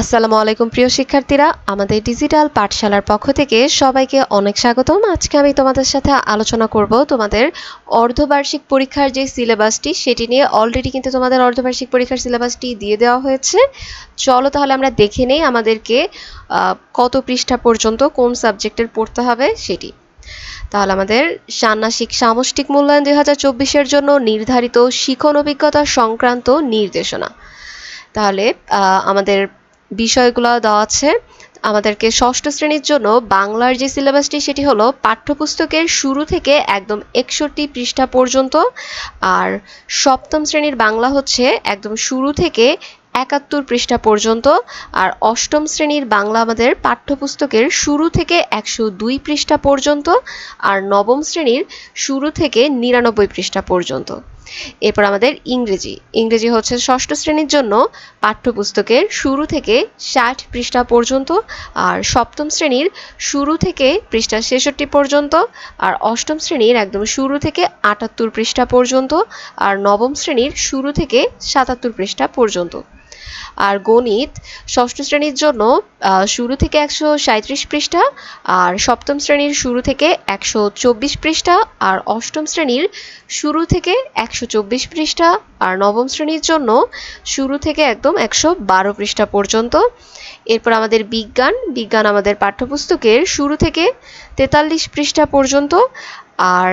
আসসালামু আলাইকুম, প্রিয় শিক্ষার্থীরা। আমাদের ডিজিটাল পাঠশালার পক্ষ থেকে সবাইকে অনেক স্বাগতম। আজকে আমি তোমাদের সাথে আলোচনা করব তোমাদের অর্ধবার্ষিক পরীক্ষার যে সিলেবাসটি, সেটি নিয়ে অলরেডি কিন্তু তোমাদের অর্ধবার্ষিক পরীক্ষার সিলেবাসটি দিয়ে দেওয়া হয়েছে। চলো তাহলে আমরা দেখে নেই আমাদেরকে কত পৃষ্ঠা পর্যন্ত কোন সাবজেক্টের পড়তে হবে সেটি। তাহলে আমাদের ষান্মাসিক সামষ্টিক মূল্যায়ন দুই হাজার চব্বিশের জন্য নির্ধারিত শিখন অভিজ্ঞতা সংক্রান্ত নির্দেশনা। তাহলে আমাদের বিষয়গুলো দেওয়া আছে। আমাদেরকে ষষ্ঠ শ্রেণির জন্য বাংলার যে সিলেবাসটি, সেটি হলো পাঠ্যপুস্তকের শুরু থেকে একদম একষট্টি পৃষ্ঠা পর্যন্ত। আর সপ্তম শ্রেণির বাংলা হচ্ছে একদম শুরু থেকে একাত্তর পৃষ্ঠা পর্যন্ত। আর অষ্টম শ্রেণির বাংলা আমাদের পাঠ্যপুস্তকের শুরু থেকে একশো দুই পৃষ্ঠা পর্যন্ত। আর নবম শ্রেণির শুরু থেকে নিরানব্বই পৃষ্ঠা পর্যন্ত। এরপর আমাদের ইংরেজি। ইংরেজি হচ্ছে ষষ্ঠ শ্রেণির জন্য পাঠ্যপুস্তকের শুরু থেকে ষাট পৃষ্ঠা পর্যন্ত আর সপ্তম শ্রেণির শুরু থেকে পৃষ্ঠা ছেষট্টি পর্যন্ত আর অষ্টম শ্রেণির একদম শুরু থেকে আটাত্তর পৃষ্ঠা পর্যন্ত আর নবম শ্রেণির শুরু থেকে সাতাত্তর পৃষ্ঠা পর্যন্ত। আর গণিত ষষ্ঠ শ্রেণির জন্য শুরু থেকে একশো পৃষ্ঠা, আর সপ্তম শ্রেণির শুরু থেকে একশো চব্বিশ পৃষ্ঠা, আর অষ্টম শ্রেণির শুরু থেকে একশো চব্বিশ পৃষ্ঠা, আর নবম শ্রেণির জন্য শুরু থেকে একদম একশো বারো পৃষ্ঠা পর্যন্ত। এরপর আমাদের বিজ্ঞান বিজ্ঞান আমাদের পাঠ্যপুস্তকের শুরু থেকে তেতাল্লিশ পৃষ্ঠা পর্যন্ত, আর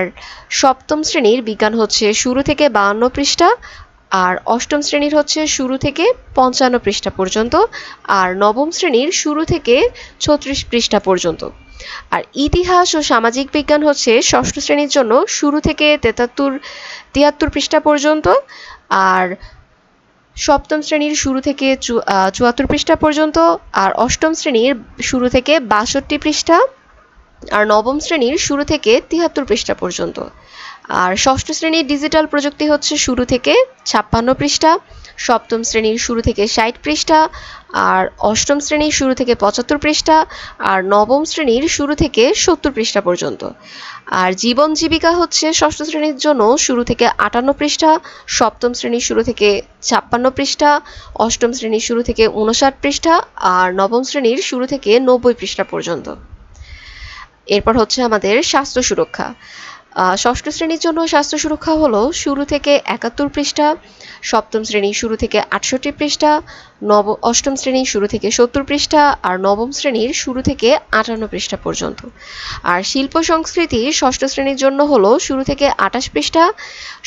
সপ্তম শ্রেণির বিজ্ঞান হচ্ছে শুরু থেকে বাহান্ন পৃষ্ঠা আর অষ্টম শ্রেণির হচ্ছে শুরু থেকে পঞ্চান্ন পৃষ্ঠা পর্যন্ত, আর নবম শ্রেণির শুরু থেকে ছত্রিশ পৃষ্ঠা পর্যন্ত। আর ইতিহাস ও সামাজিক বিজ্ঞান হচ্ছে ষষ্ঠ শ্রেণির জন্য শুরু থেকে তেতাত্তর, তিয়াত্তর পৃষ্ঠা পর্যন্ত, আর সপ্তম শ্রেণির শুরু থেকে চুয়াত্তর পৃষ্ঠা পর্যন্ত, আর অষ্টম শ্রেণির শুরু থেকে বাষট্টি পৃষ্ঠা, আর নবম শ্রেণির শুরু থেকে তিয়াত্তর পৃষ্ঠা পর্যন্ত। আর ষষ্ঠ শ্রেণির ডিজিটাল প্রযুক্তি হচ্ছে শুরু থেকে ছাপ্পান্ন পৃষ্ঠা, সপ্তম শ্রেণির শুরু থেকে ষাট পৃষ্ঠা, আর অষ্টম শ্রেণির শুরু থেকে পঁচাত্তর পৃষ্ঠা, আর নবম শ্রেণির শুরু থেকে সত্তর পৃষ্ঠা পর্যন্ত। আর জীবন জীবিকা হচ্ছে ষষ্ঠ শ্রেণির জন্য শুরু থেকে আটান্ন পৃষ্ঠা, সপ্তম শ্রেণির শুরু থেকে ছাপ্পান্ন পৃষ্ঠা, অষ্টম শ্রেণির শুরু থেকে উনষাট পৃষ্ঠা, আর নবম শ্রেণির শুরু থেকে নব্বই পৃষ্ঠা পর্যন্ত। এরপর হচ্ছে আমাদের স্বাস্থ্য সুরক্ষা। ষষ্ঠ শ্রেণির জন্য স্বাস্থ্য সুরক্ষা হলো শুরু থেকে একাত্তর পৃষ্ঠা, সপ্তম শ্রেণি শুরু থেকে আটষট্টি পৃষ্ঠা, নব, অষ্টম শ্রেণি শুরু থেকে সত্তর পৃষ্ঠা আর নবম শ্রেণির শুরু থেকে আটান্ন পৃষ্ঠা পর্যন্ত। আর শিল্প সংস্কৃতি ষষ্ঠ শ্রেণির জন্য হলো শুরু থেকে আঠাশ পৃষ্ঠা,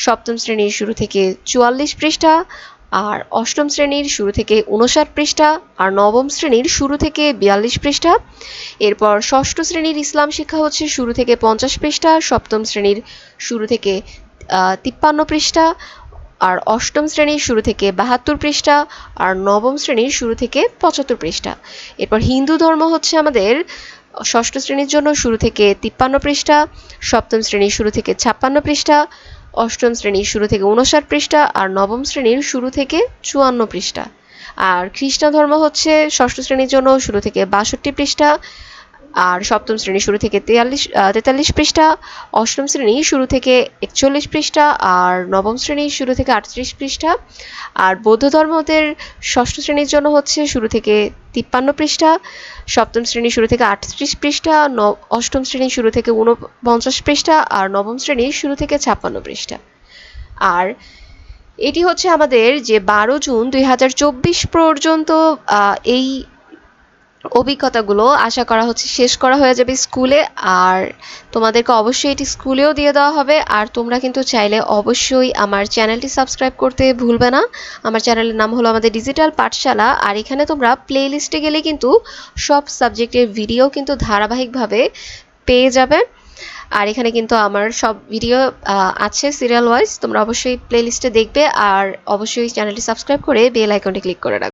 সপ্তম শ্রেণির শুরু থেকে চুয়াল্লিশ পৃষ্ঠা আর অষ্টম শ্রেণির শুরু থেকে উনষাট পৃষ্ঠা আর নবম শ্রেণির শুরু থেকে বিয়াল্লিশ পৃষ্ঠা। এরপর ষষ্ঠ শ্রেণির ইসলাম শিক্ষা হচ্ছে শুরু থেকে পঞ্চাশ পৃষ্ঠা, সপ্তম শ্রেণির শুরু থেকে তিপ্পান্ন পৃষ্ঠা, আর অষ্টম শ্রেণির শুরু থেকে বাহাত্তর পৃষ্ঠা, আর নবম শ্রেণির শুরু থেকে পঁচাত্তর পৃষ্ঠা। এরপর হিন্দু ধর্ম হচ্ছে আমাদের ষষ্ঠ শ্রেণির জন্য শুরু থেকে তিপ্পান্ন পৃষ্ঠা, সপ্তম শ্রেণির শুরু থেকে ছাপ্পান্ন পৃষ্ঠা অষ্টম শ্রেণির শুরু থেকে উনষাট পৃষ্ঠা আর নবম শ্রেণির শুরু থেকে চুয়ান্ন পৃষ্ঠা। আর খ্রিস্টান ধর্ম হচ্ছে ষষ্ঠ শ্রেণির জন্য শুরু থেকে বাষট্টি পৃষ্ঠা আর সপ্তম শ্রেণি শুরু থেকে তেয়াল্লিশ তেতাল্লিশ পৃষ্ঠা, অষ্টম শ্রেণি শুরু থেকে একচল্লিশ পৃষ্ঠা, আর নবম শ্রেণি শুরু থেকে আটত্রিশ পৃষ্ঠা। আর বৌদ্ধ ধর্মদের ষষ্ঠ শ্রেণির জন্য হচ্ছে শুরু থেকে তিপ্পান্ন পৃষ্ঠা, সপ্তম শ্রেণি শুরু থেকে আটত্রিশ পৃষ্ঠা, ন, অষ্টম শ্রেণি শুরু থেকে ঊনপঞ্চাশ পৃষ্ঠা, আর নবম শ্রেণি শুরু থেকে ছাপ্পান্ন পৃষ্ঠা। আর এটি হচ্ছে আমাদের যে বারো জুন দুই হাজার চব্বিশ পর্যন্ত এই অভিজ্ঞতাগুলো আশা করা হচ্ছে শেষ করা হয়ে যাবে স্কুলে। আর তোমাদেরকে অবশ্যই এটি স্কুলেও দিয়ে দেওয়া হবে। আর তোমরা কিন্তু চাইলে অবশ্যই আমার চ্যানেলটি সাবস্ক্রাইব করতে ভুলবে না। আমার চ্যানেলের নাম হলো আমাদের ডিজিটাল পাঠশালা। আর এখানে তোমরা প্লে লিস্টে গেলে কিন্তু সব সাবজেক্টের ভিডিও কিন্তু ধারাবাহিকভাবে পেয়ে যাবে। আর এখানে কিন্তু আমার সব ভিডিও আছে সিরিয়াল ওয়াইজ তোমরা অবশ্যই প্লে লিস্টে দেখবে। আর অবশ্যই চ্যানেলটি সাবস্ক্রাইব করে বেল আইকনটি ক্লিক করে রাখবে।